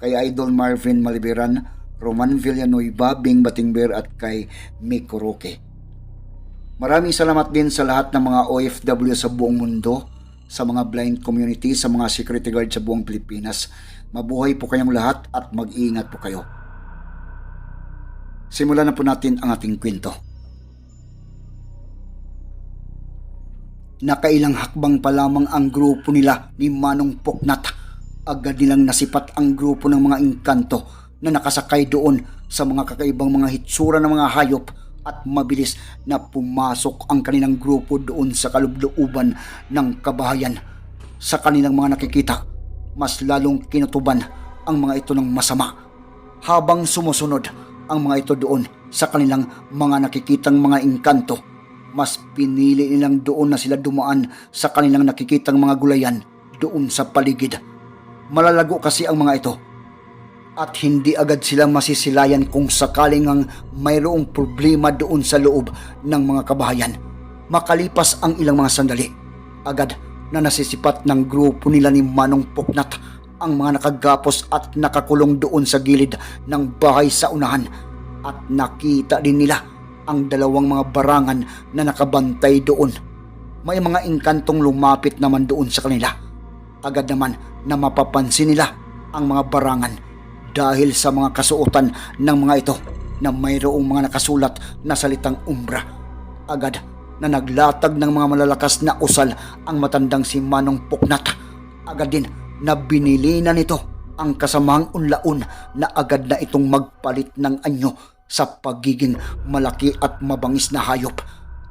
kay Idol Marvin Maliberan, Roman Villanueva, Bing Batingber at kay Miko Roque. Maraming salamat din sa lahat ng mga OFW sa buong mundo, sa mga blind community, sa mga security guard sa buong Pilipinas. Mabuhay po kayong lahat at mag-iingat po kayo. Simulan na po natin ang ating kwento. Nakailang hakbang pa lamang ang grupo nila ni Manong Poknat. Agad nilang nasipat ang grupo ng mga engkanto na nakasakay doon sa mga kakaibang mga hitsura ng mga hayop at mabilis na pumasok ang kanilang grupo doon sa kalubluuban ng kabahayan. Sa kanilang mga nakikita, mas lalong kinutuban ang mga ito ng masama. Habang sumusunod ang mga ito doon sa kanilang mga nakikitang mga engkanto, mas pinili nilang doon na sila dumaan sa kanilang nakikitang mga gulayan doon sa paligid. Malalago kasi ang mga ito at hindi agad sila masisilayan kung sakaling ang mayroong problema doon sa loob ng mga kabahayan. Makalipas ang ilang mga sandali, agad na nasisipat ng grupo nila ni Manong Poknat ang mga nakagapos at nakakulong doon sa gilid ng bahay sa unahan at nakita din nila ang dalawang mga barangan na nakabantay doon. May mga engkantong lumapit naman doon sa kanila. Agad naman na mapapansin nila ang mga barangan dahil sa mga kasuotan ng mga ito na mayroong mga nakasulat na salitang umbra. Agad na naglatag ng mga malalakas na usal ang matandang si Manong Puknat. Agad din na binili na nito ang kasamang unlaon na agad na itong magpalit ng anyo sa pagiging malaki at mabangis na hayop.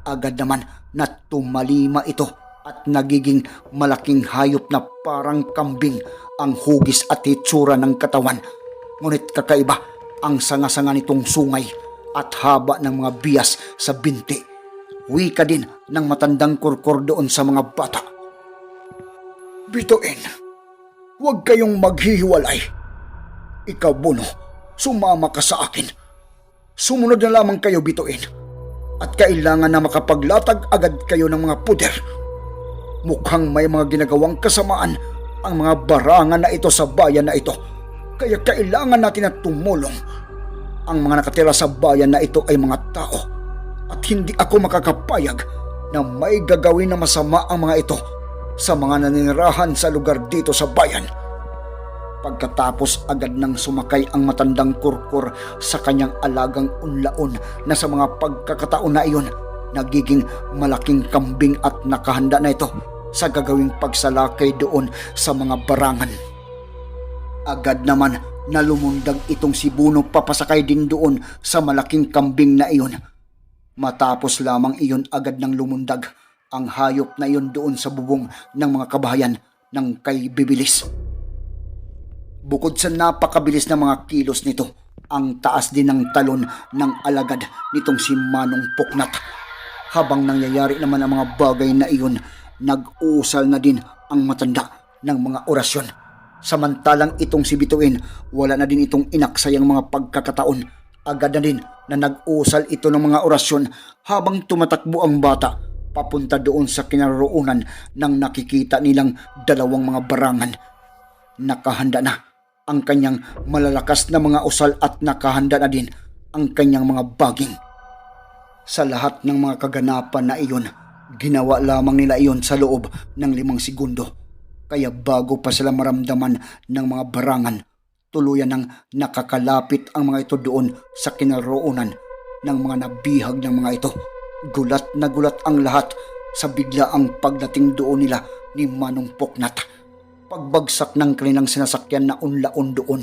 Agad naman na tumalima ito at nagiging malaking hayop na parang kambing ang hugis at hitsura ng katawan. Ngunit kakaiba ang sanga-sanga nitong sungay at haba ng mga bias sa binti. Wika din ng matandang kurkur doon sa mga bata. Bituin, huwag kayong maghihiwalay. Ikaw, Bono, sumama ka sa akin. Sumunod na lamang kayo, Bituin. At kailangan na makapaglatag agad kayo ng mga puder. Mukhang may mga ginagawang kasamaan ang mga barangan na ito sa bayan na ito. Kaya kailangan natin na tumulong. Ang mga nakatira sa bayan na ito ay mga tao. At hindi ako makakapayag na may gagawin na masama ang mga ito sa mga naninirahan sa lugar dito sa bayan. Pagkatapos agad nang sumakay ang matandang kurkur sa kanyang alagang unlaon na sa mga pagkakataon na iyon, nagiging malaking kambing at nakahanda na ito sa gagawing pagsalakay doon sa mga barangan. Agad naman na lumundag itong si Buno papasakay din doon sa malaking kambing na iyon. Matapos lamang iyon agad nang lumundag ang hayop na iyon doon sa bubong ng mga kabahayan ng kay Bibilis. Bukod sa napakabilis na mga kilos nito, ang taas din ng talon ng alagad nitong si Manong Puknat. Habang nangyayari naman ang mga bagay na iyon, nag-usal na din ang matanda ng mga orasyon. Samantalang itong si Bituin, wala na din itong inaksayang mga pagkakataon. Agad na din na nag-usal ito ng mga orasyon habang tumatakbo ang bata papunta doon sa kinaroroonan ng nakikita nilang dalawang mga barangan. Nakahanda na ang kanyang malalakas na mga usal at nakahanda na din ang kanyang mga baging. Sa lahat ng mga kaganapan na iyon, ginawa lamang nila iyon sa loob ng limang segundo. Kaya bago pa sila maramdaman ng mga barangan, tuluyan ng nakakalapit ang mga ito doon sa kinaroonan ng mga nabihag ng mga ito. Gulat na gulat ang lahat sa biglaang pagdating doon nila ni Manong Poknat. Pagbagsak ng kanilang sinasakyan na unlaon doon,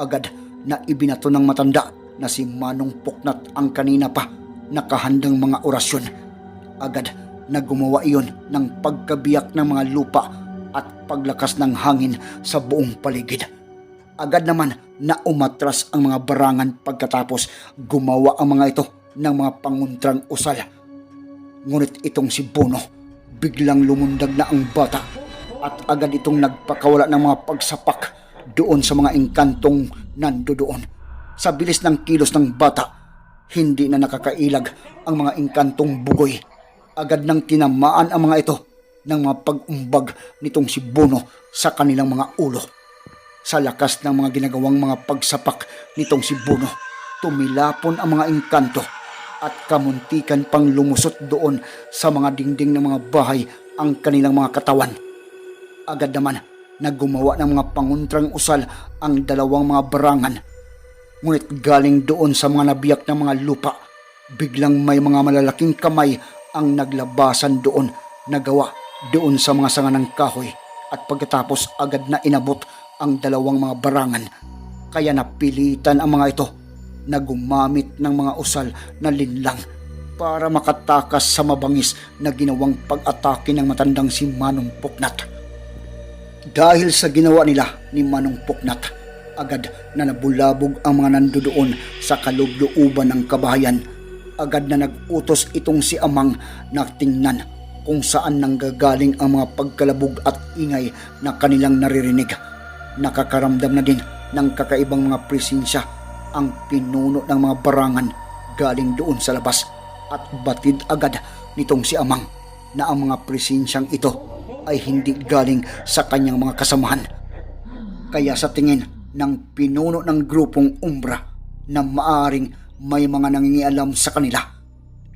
agad na ibinato ng matanda na si Manong Poknat ang kanina pa nakahandang mga orasyon. Agad na gumawa iyon ng pagkabiyak ng mga lupa at paglakas ng hangin sa buong paligid. Agad naman na umatras ang mga barangan pagkatapos gumawa ang mga ito ng mga panguntrang usal. Ngunit itong si Bono, biglang lumundag na ang bata at agad itong nagpakawala ng mga pagsapak doon sa mga engkantong nando doon. Sa bilis ng kilos ng bata, hindi na nakakailag ang mga engkantong bugoy. Agad nang tinamaan ang mga ito ng mga pag-umbag nitong si Bono sa kanilang mga ulo. Sa lakas ng mga ginagawang mga pagsapak nitong si Bono, tumilapon ang mga engkanto at kamuntikan pang lumusot doon sa mga dingding ng mga bahay ang kanilang mga katawan. Agad naman na gumawa ng mga panguntrang usal ang dalawang mga barangan. Ngunit galing doon sa mga nabiyak na mga lupa, biglang may mga malalaking kamay ang naglabasan doon nagawa doon sa mga sanga ng kahoy at pagkatapos agad na inabot ang dalawang mga barangan. Kaya napilitan ang mga ito na gumamit ng mga usal na linlang para makatakas sa mabangis na ginawang pag-atake ng matandang si Manong Puknat. Dahil sa ginawa nila ni Manong Puknat, agad na nabulabog ang mga nandoon sa kalubluuban ng kabahayan. Agad na nag-utos itong si Amang na tingnan kung saan nanggagaling ang mga pagkalabog at ingay na kanilang naririnig. Nakakaramdam na din ng kakaibang mga presensya ang pinuno ng mga barangan galing doon sa labas at batid agad nitong si Amang na ang mga presensyang ito ay hindi galing sa kanyang mga kasamahan. Kaya sa tingin ng pinuno ng grupong Umbra na maaring may mga nangingialam sa kanila,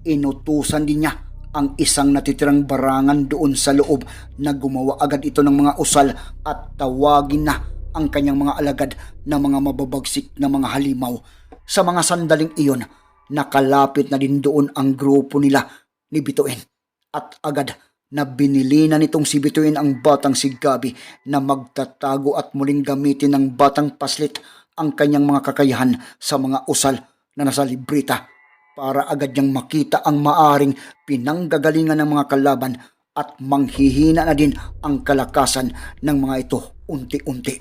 inutusan din niya ang isang natitirang barangan doon sa loob na gumawa agad ito ng mga usal at tawagin na ang kanyang mga alagad na mga mababagsik na mga halimaw. Sa mga sandaling iyon, nakalapit na din doon ang grupo nila ni Bituin at agad na binili na nitong si Bituin ang batang si Gabi na magtatago at muling gamitin ng batang paslit ang kanyang mga kakayahan sa mga usal na nasa librita para agad niyang makita ang maaring pinanggagalingan ng mga kalaban at manghihina na din ang kalakasan ng mga ito unti-unti.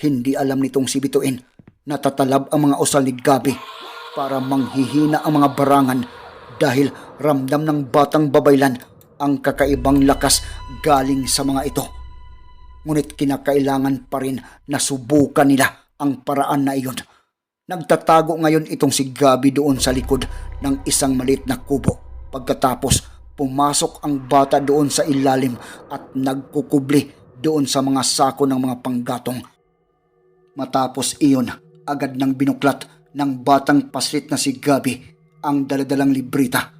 Hindi alam nitong si Bituin na tatalab ang mga usal ni Gabi para manghihina ang mga barangan dahil ramdam ng batang babaylan ang kakaibang lakas galing sa mga ito. Ngunit kinakailangan pa rin na subukan nila ang paraan na iyon. Nagtatago ngayon itong si Gabi doon sa likod ng isang maliit na kubo. Pagkatapos, pumasok ang bata doon sa ilalim at nagkukubli doon sa mga sako ng mga panggatong. Matapos iyon, agad nang binuklat ng batang paslit na si Gabi ang daladalang librita.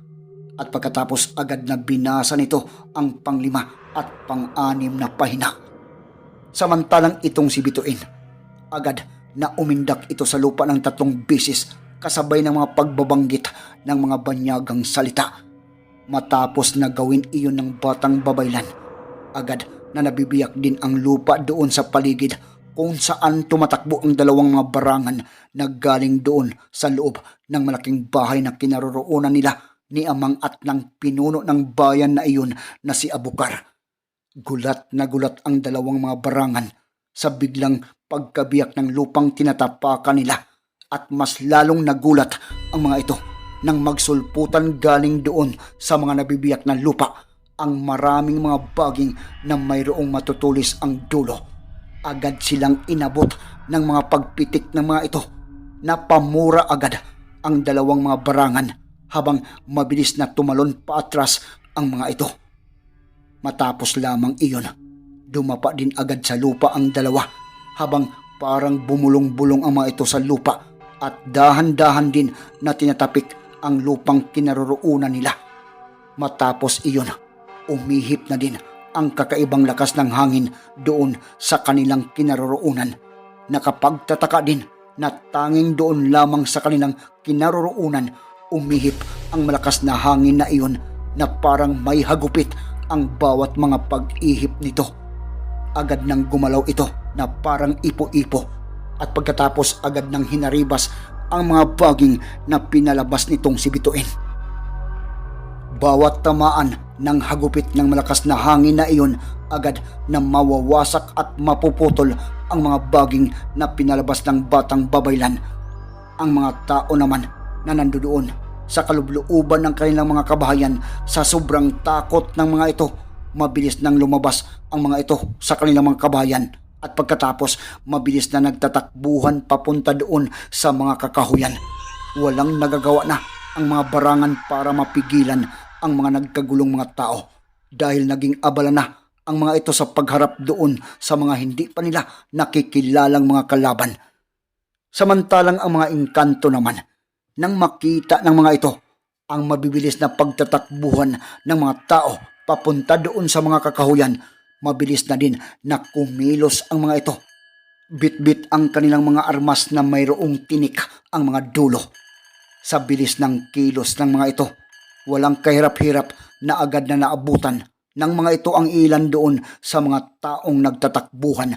At pagkatapos agad na binasa nito ang panglima at pang-anim na pahina. Samantalang itong si Bituin, agad na umindak ito sa lupa ng tatlong bisis kasabay ng mga pagbabanggit ng mga banyagang salita. Matapos na gawin iyon ng batang babaylan, agad na nabibiyak din ang lupa doon sa paligid kung saan tumatakbo ang dalawang mga barangan na galing doon sa loob ng malaking bahay na kinaroroonan nila ni Amang at ng pinuno ng bayan na iyon na si Abukar. Gulat na gulat ang dalawang mga barangan sa biglang pagkabiyak ng lupang tinatapakan nila at mas lalong nagulat ang mga ito nang magsulputan galing doon sa mga nabibiyak na lupa ang maraming mga baging na mayroong matutulis ang dulo. Agad silang inabot ng mga pagpitik ng mga ito na pamura agad ang dalawang mga barangan habang mabilis na tumalon paatras ang mga ito. Matapos lamang iyon, dumapa din agad sa lupa ang dalawa habang parang bumulong-bulong ang mga ito sa lupa at dahan-dahan din na tinatapik ang lupang kinaroroonan nila. Matapos iyon, umihip na din ang kakaibang lakas ng hangin doon sa kanilang kinaroroonan. Nakapagtataka din na tanging doon lamang sa kanilang kinaroroonan umihip ang malakas na hangin na iyon na parang may hagupit ang bawat mga pag-ihip nito. Agad nang gumalaw ito na parang ipo-ipo at pagkatapos agad nang hinaribas ang mga baging na pinalabas nitong si Bituin. Bawat tamaan ng hagupit ng malakas na hangin na iyon agad na mawawasak at mapuputol ang mga baging na pinalabas ng batang babaylan. Ang mga tao naman na nandoon sa kalubluuban ng kanilang mga kabahayan sa sobrang takot ng mga ito, mabilis nang lumabas ang mga ito sa kanilang mga kabahayan at pagkatapos mabilis na nagtatakbuhan papunta doon sa mga kakahuyan. Walang nagagawa na ang mga barangan para mapigilan ang mga nagkagulong mga tao dahil naging abala na ang mga ito sa pagharap doon sa mga hindi pa nila nakikilalang mga kalaban. Samantalang ang mga engkanto naman, nang makita ng mga ito ang mabibilis na pagtatakbuhan ng mga tao papunta doon sa mga kakahuyan, mabilis na din na kumilos ang mga ito. Bit-bit ang kanilang mga armas na mayroong tinik ang mga dulo. Sa bilis ng kilos ng mga ito, walang kahirap-hirap na agad na naabutan ng mga ito ang ilan doon sa mga taong nagtatakbuhan.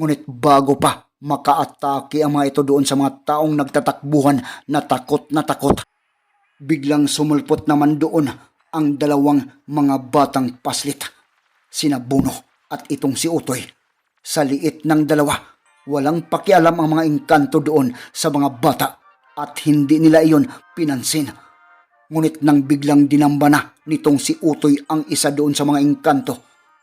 Ngunit bago pa makaatake ang mga ito doon sa mga taong nagtatakbuhan na takot na takot, biglang sumulpot naman doon ang dalawang mga batang paslit, sina Buno at itong si Utoy. Sa liit ng dalawa, walang pakialam ang mga engkanto doon sa mga bata at hindi nila iyon pinansin. Ngunit nang biglang dinamba na nitong si Utoy ang isa doon sa mga engkanto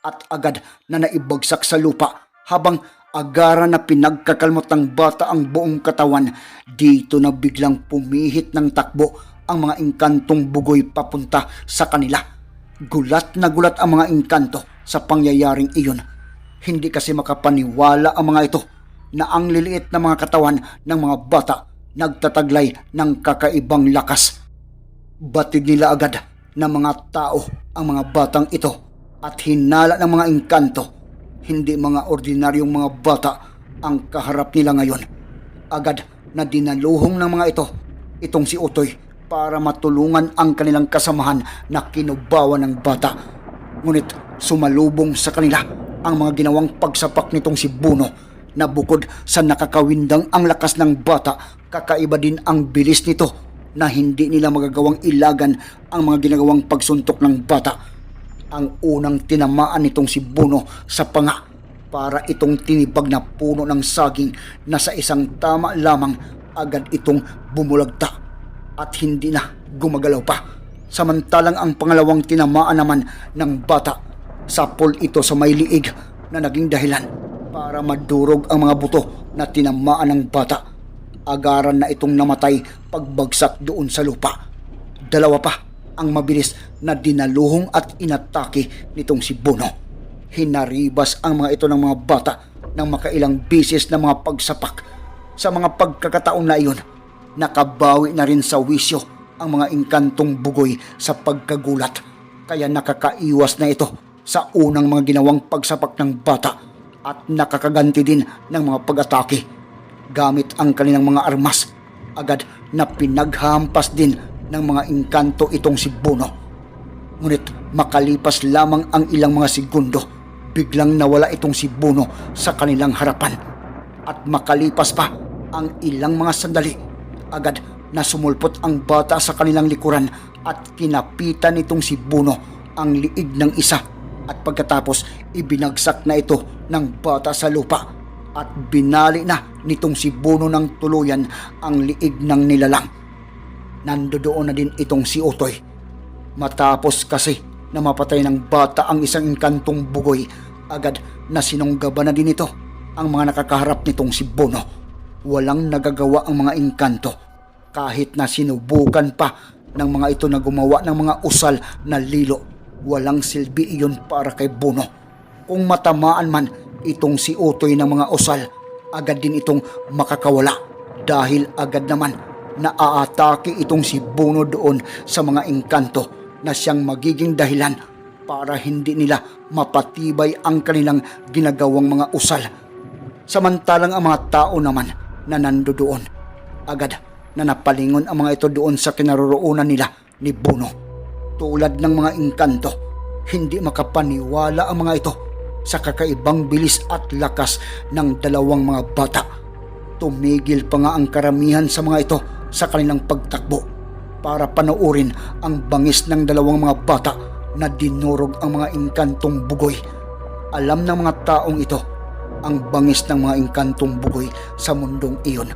at agad na naibagsak sa lupa habang agara na pinagkakalmot ng bata ang buong katawan, dito na biglang pumihit ng takbo ang mga engkantong bugoy papunta sa kanila. Gulat na gulat ang mga engkanto sa pangyayaring iyon. Hindi kasi makapaniwala ang mga ito na ang liliit na mga katawan ng mga bata nagtataglay ng kakaibang lakas. Batid nila agad ng mga tao ang mga batang ito at hinala ng mga engkanto. Hindi mga ordinaryong mga bata ang kaharap nila ngayon. Agad na dinaluhong ng mga ito itong si Utoy para matulungan ang kanilang kasamahan na kinubawa ng bata. Ngunit sumalubong sa kanila ang mga ginawang pagsapak nitong si Buno na bukod sa nakakawindang ang lakas ng bata, kakaiba din ang bilis nito na hindi nila magagawang ilagan ang mga ginagawang pagsuntok ng bata. Ang unang tinamaan nitong si Buno sa panga para itong tinibag na puno ng saging na sa isang tama lamang agad itong bumulagta at hindi na gumagalaw pa. Samantalang ang pangalawang tinamaan naman ng bata, sapol ito sa may liig na naging dahilan para madurog ang mga buto na tinamaan ng bata. Agaran na itong namatay pagbagsak doon sa lupa. Dalawa pa ang mabilis na dinaluhong at inatake nitong si Bono. Hinaribas ang mga ito ng mga bata ng makailang bisis na mga pagsapak. Sa mga pagkakataon na iyon, nakabawi na rin sa wisyo ang mga engkantong bugoy sa pagkagulat. Kaya nakakaiwas na ito sa unang mga ginawang pagsapak ng bata at nakakaganti din ng mga pag-atake. Gamit ang kanilang mga armas, agad na pinaghampas din ng mga engkanto itong si Bono. Ngunit makalipas lamang ang ilang mga segundo, biglang nawala itong si Bono sa kanilang harapan. At makalipas pa ang ilang mga sandali, agad na sumulpot ang bata sa kanilang likuran at kinapitan nitong si Bono ang liig ng isa at pagkatapos ibinagsak na ito ng bata sa lupa at binali na nitong si Bono ng tuluyan ang liig ng nilalang. Nandoon na din itong si Utoy. Matapos kasi na mapatay ng bata ang isang engkantong bugoy, agad na sinunggaban na din ito ang mga nakakaharap nitong si Bono. Walang nagagawa ang mga engkanto kahit na sinubukan pa ng mga ito na gumawa ng mga usal na lilo. Walang silbi iyon para kay Bono. Kung matamaan man itong si Utoy ng mga usal, agad din itong makakawala dahil agad naman naaatake itong si Bono doon sa mga engkanto na siyang magiging dahilan para hindi nila mapatibay ang kanilang ginagawang mga usal. Samantalang ang mga tao naman na nando doon, agad na napalingon ang mga ito doon sa kinaroroonan nila ni Bono. Tulad ng mga engkanto, hindi makapaniwala ang mga ito sa kakaibang bilis at lakas ng dalawang mga bata. Tumigil pa nga ang karamihan sa mga ito sa kanilang pagtakbo para panoorin ang bangis ng dalawang mga bata na dinurog ang mga engkantong bugoy. Alam ng mga taong ito ang bangis ng mga engkantong bugoy sa mundong iyon.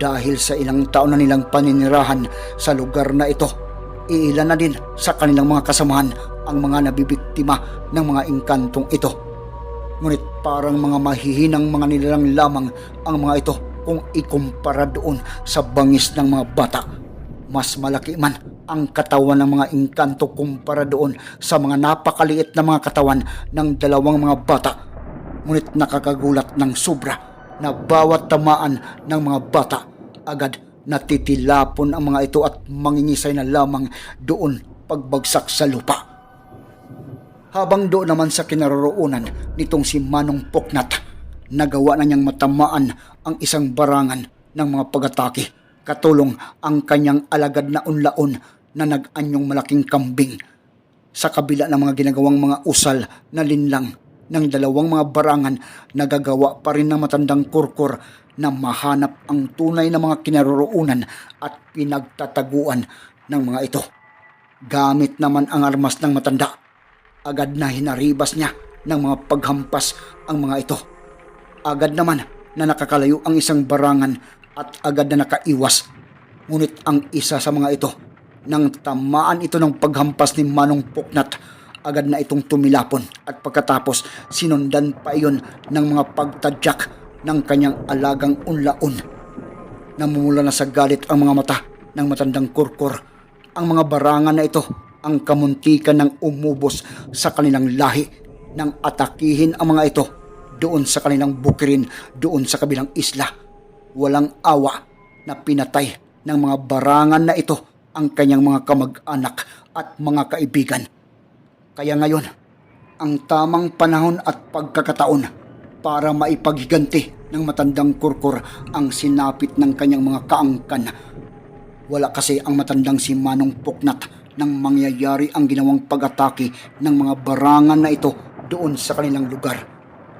Dahil sa ilang taon na nilang paninirahan sa lugar na ito, iilan na din sa kanilang mga kasamahan ang mga nabibiktima ng mga engkantong ito. Ngunit parang mga mahihinang mga nilalang lamang ang mga ito kung ikumpara doon sa bangis ng mga bata. Mas malaki man ang katawan ng mga engkanto kumpara doon sa mga napakaliit na mga katawan ng dalawang mga bata. Ngunit nakakagulat ng sobra na bawat tamaan ng mga bata agad natitilapon ang mga ito at mangingisay na lamang doon pagbagsak sa lupa. Habang doon naman sa kinaroroonan nitong si Manong Poknat, nagawa na niyang matamaan ang isang barangan ng mga pagatake. Katulong ang kanyang alagad na unlaon na nag-anyong malaking kambing. Sa kabila ng mga ginagawang mga usal na linlang ng dalawang mga barangan, nagagawa pa rin ng matandang kurkur na mahanap ang tunay na mga kinaroroonan at pinagtataguan ng mga ito. Gamit naman ang armas ng matanda, agad na hinaribas niya ng mga paghampas ang mga ito. Agad naman na nakakalayo ang isang barangan at agad na nakaiwas. Ngunit ang isa sa mga ito, nang tamaan ito ng paghampas ni Manong Puknat, agad na itong tumilapon at pagkatapos sinundan pa iyon ng mga pagtadyak ng kanyang alagang unlaon. Namumula na sa galit ang mga mata ng matandang kurkur. Ang mga barangan na ito ang kamuntikan ng umubos sa kanilang lahi nang atakihin ang mga ito doon sa kanilang bukirin doon sa kabilang isla. Walang awa na pinatay ng mga barangan na ito ang kanyang mga kamag-anak at mga kaibigan. Kaya ngayon, ang tamang panahon at pagkakataon para maipaghiganti ng matandang kurkur ang sinapit ng kanyang mga kaangkan. Wala kasi ang matandang si Manong Puknat nang mangyayari ang ginawang pag-atake ng mga barangan na ito doon sa kanilang lugar.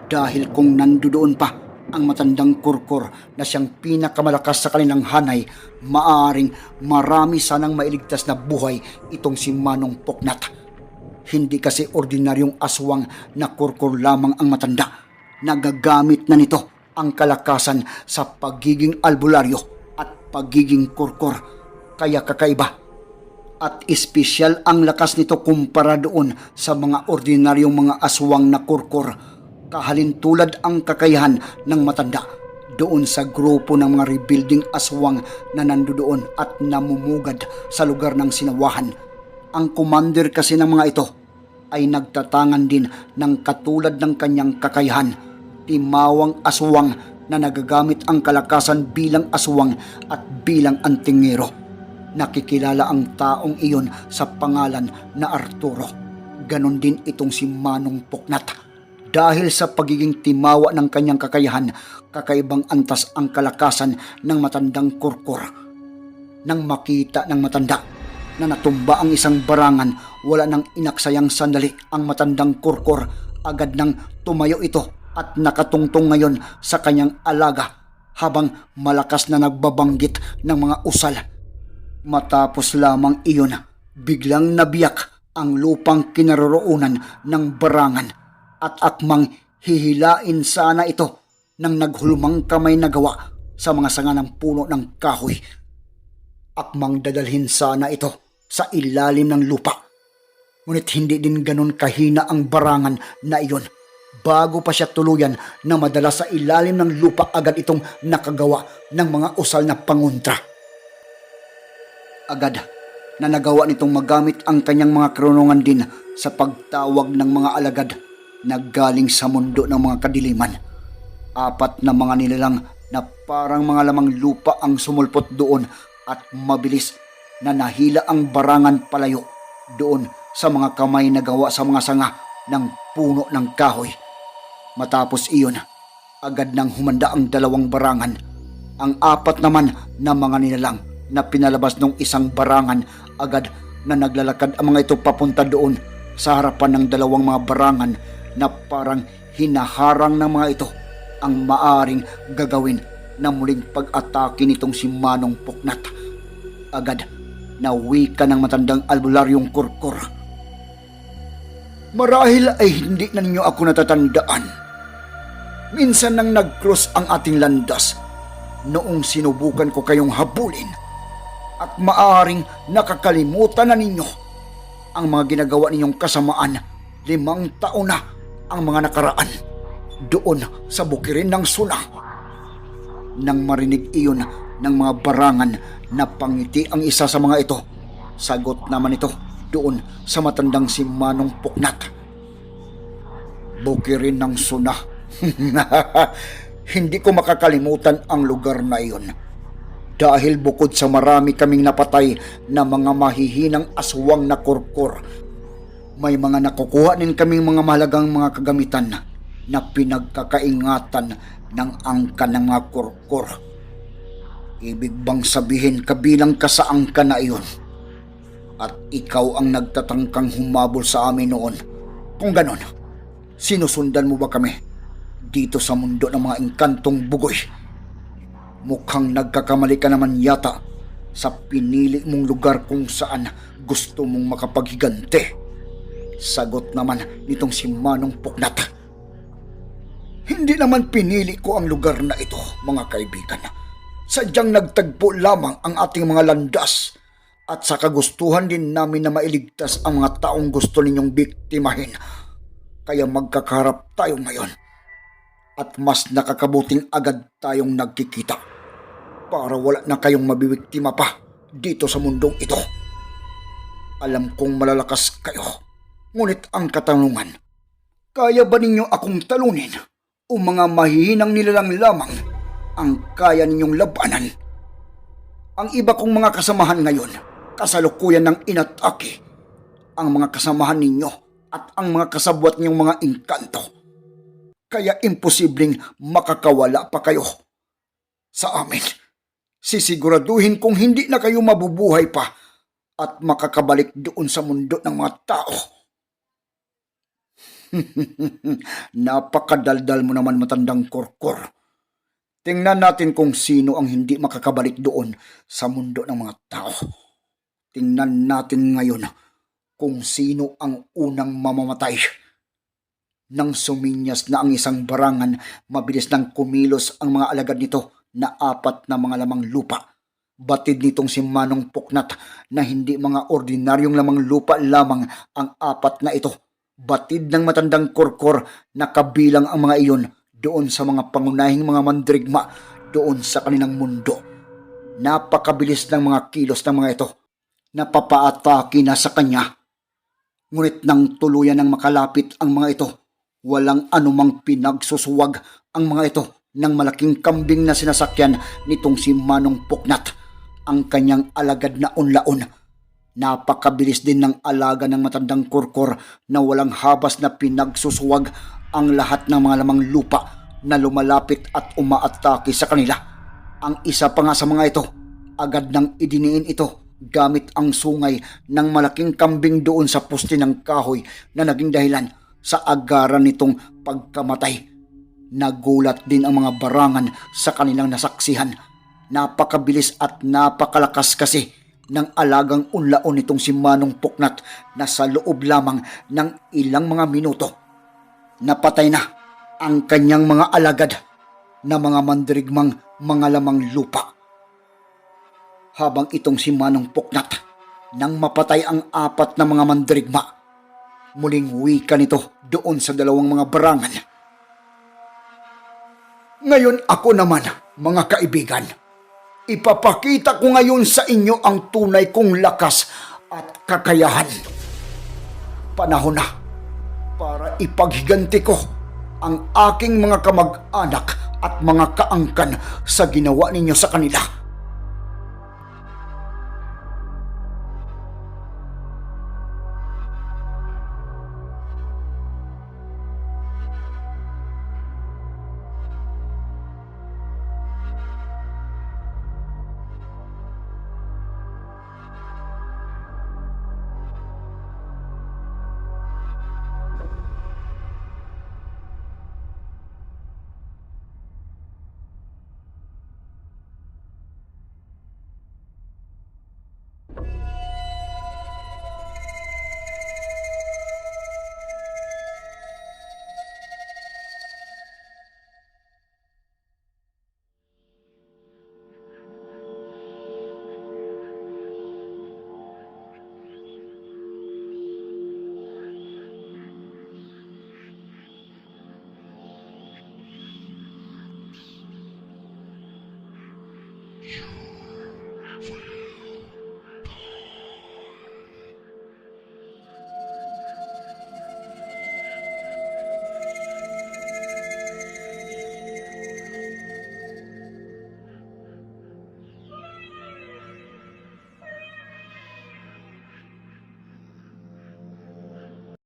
Dahil kung nandoon pa ang matandang kurkur na siyang pinakamalakas sa kanilang hanay, maaring marami sanang mailigtas na buhay itong si Manong Puknat. Hindi kasi ordinaryong aswang na kurkur lamang ang matanda. Nagagamit na nito ang kalakasan sa pagiging albularyo at pagiging kurkur. Kaya kakaiba at espesyal ang lakas nito kumpara doon sa mga ordinaryong mga aswang na kurkur. Kahalintulad ang kakayahan ng matanda doon sa grupo ng mga rebuilding aswang na nandoon at namumugad sa lugar ng sinawahan. Ang commander kasi ng mga ito ay nagtatangan din ng katulad ng kanyang kakayahan, timawang aswang na nagagamit ang kalakasan bilang aswang at bilang antingero nakikilala ang taong iyon sa pangalan na Arturo. Ganon din itong si Manong Puknat. Dahil sa pagiging timawa ng kanyang kakayahan, kakaibang antas ang kalakasan ng matandang kurkur. Nang makita ng matanda na natumba ang isang barangan, wala nang inaksayang sandali ang matandang kurkur. Agad nang tumayo ito at nakatungtong ngayon sa kanyang alaga habang malakas na nagbabanggit ng mga usal Matapos lamang iyon, biglang nabiyak ang lupang kinaroroonan ng barangan at akmang hihilain sana ito ng naghulumang kamay na gawa sa mga sanga ng puno ng kahoy. Akmang dadalhin sana ito sa ilalim ng lupa. Ngunit hindi din ganon kahina ang barangan na iyon. Bago pa siya tuluyan na madala sa ilalim ng lupa agad itong nakagawa ng mga usal na panguntra agad na nagawa nitong magamit ang kanyang mga karunungan din sa pagtawag ng mga alagad na galing sa mundo ng mga kadiliman. Apat na mga nilalang na parang mga lamang lupa ang sumulpot doon at mabilis na nahila ang barangan palayo doon sa mga kamay na gawa sa mga sanga ng puno ng kahoy. Matapos iyon, agad nang humanda ang dalawang barangan. Ang apat naman na mga nilalang na pinalabas ng isang barangan agad na naglalakad ang mga ito papunta doon sa harapan ng dalawang mga barangan na parang hinaharang ng mga ito ang maaring gagawin na muling pag-atake nitong si Manong Puknat. Agad na wika ng matandang albularyong kurkur. Marahil ay hindi na ninyo ako natatandaan. minsan nang nag-cross ang ating landas noong sinubukan ko kayong habulin at maaring nakakalimutan na ninyo ang mga ginagawa ninyong kasamaan limang taon na ang mga nakaraan doon sa bukirin ng suna. Nang marinig iyon ng mga barangan na pangiti ang isa sa mga ito, sagot naman ito doon sa matandang si Manong Puknat. Bukirin ng suna. Hindi ko makakalimutan ang lugar na iyon. Dahil bukod sa marami kaming napatay na mga mahihinang aswang na kurkur, may mga nakukuha din kaming mga mahalagang mga kagamitan na pinagkakaingatan ng angkan ng mga kurkur. Ibig bang sabihin kabilang ka sa angka na iyon? At ikaw ang nagtatangkang humabol sa amin noon. Kung ganon, sinusundan mo ba kami dito sa mundo ng mga engkantong bugoy? Mukhang nagkakamali ka naman yata sa pinili mong lugar kung saan gusto mong makapaghigante. Sagot naman nitong si Manong Puknat. Hindi naman pinili ko ang lugar na ito, mga kaibigan. Sadyang nagtagpo lamang ang ating mga landas at sa kagustuhan din namin na mailigtas ang mga taong gusto ninyong biktimahin. Kaya magkakarap tayo ngayon. At mas nakakabuting agad tayong nagkikita para wala na kayong mabibiktima pa dito sa mundong ito. Alam kong malalakas kayo, ngunit ang katanungan, kaya ba ninyo akong talunin o mga mahihinang nilalang lamang ang kaya ninyong labanan? Ang iba kong mga kasamahan ngayon, kasalukuyan ng inatake, ang mga kasamahan ninyo at ang mga kasabwat niyong mga engkanto. Kaya imposibleng makakawala pa kayo sa amin. Sisiguraduhin kong hindi na kayo mabubuhay pa at makakabalik doon sa mundo ng mga tao. Napakadaldal mo naman matandang korkor. Tingnan natin kung sino ang hindi makakabalik doon sa mundo ng mga tao. Tingnan natin ngayon kung sino ang unang mamamatay. Nang suminyas na ang isang barangan, mabilis nang kumilos ang mga alagad nito na apat na mga lamang lupa. Batid nitong si Manong Puknat na hindi mga ordinaryong lamang lupa lamang ang apat na ito. Batid ng matandang korkor na kabilang ang mga iyon doon sa mga pangunahing mga mandrigma doon sa kanilang mundo. Napakabilis ng mga kilos ng mga ito. Napapaatake na sa kanya. Ngunit nang tuluyan ng makalapit ang mga ito, walang anumang pinagsusuwag ang mga ito ng malaking kambing na sinasakyan nitong si Manong Puknat, ang kanyang alagad na unlaon. Napakabilis din ng alaga ng matandang kurkor na walang habas na pinagsusuwag ang lahat ng mga lamang lupa na lumalapit at umaatake sa kanila. Ang isa pa nga sa mga ito, agad nang idiniin ito gamit ang sungay ng malaking kambing doon sa puste ng kahoy na naging dahilan sa agaran nitong pagkamatay. Nagulat din ang mga barangan sa kanilang nasaksihan. Napakabilis at napakalakas kasi ng alagang unlaon nitong si Manong Puknat na sa loob lamang ng ilang mga minuto. Napatay na ang kanyang mga alagad na mga mandirigmang mga lamang lupa. Habang itong si Manong Puknat nang mapatay ang apat na mga mandirigma, muling wika nito doon sa dalawang mga barangan. Ngayon ako naman, mga kaibigan, ipapakita ko ngayon sa inyo ang tunay kong lakas at kakayahan. Panahon na para ipaghiganti ko ang aking mga kamag-anak at mga kaangkan sa ginawa ninyo sa kanila.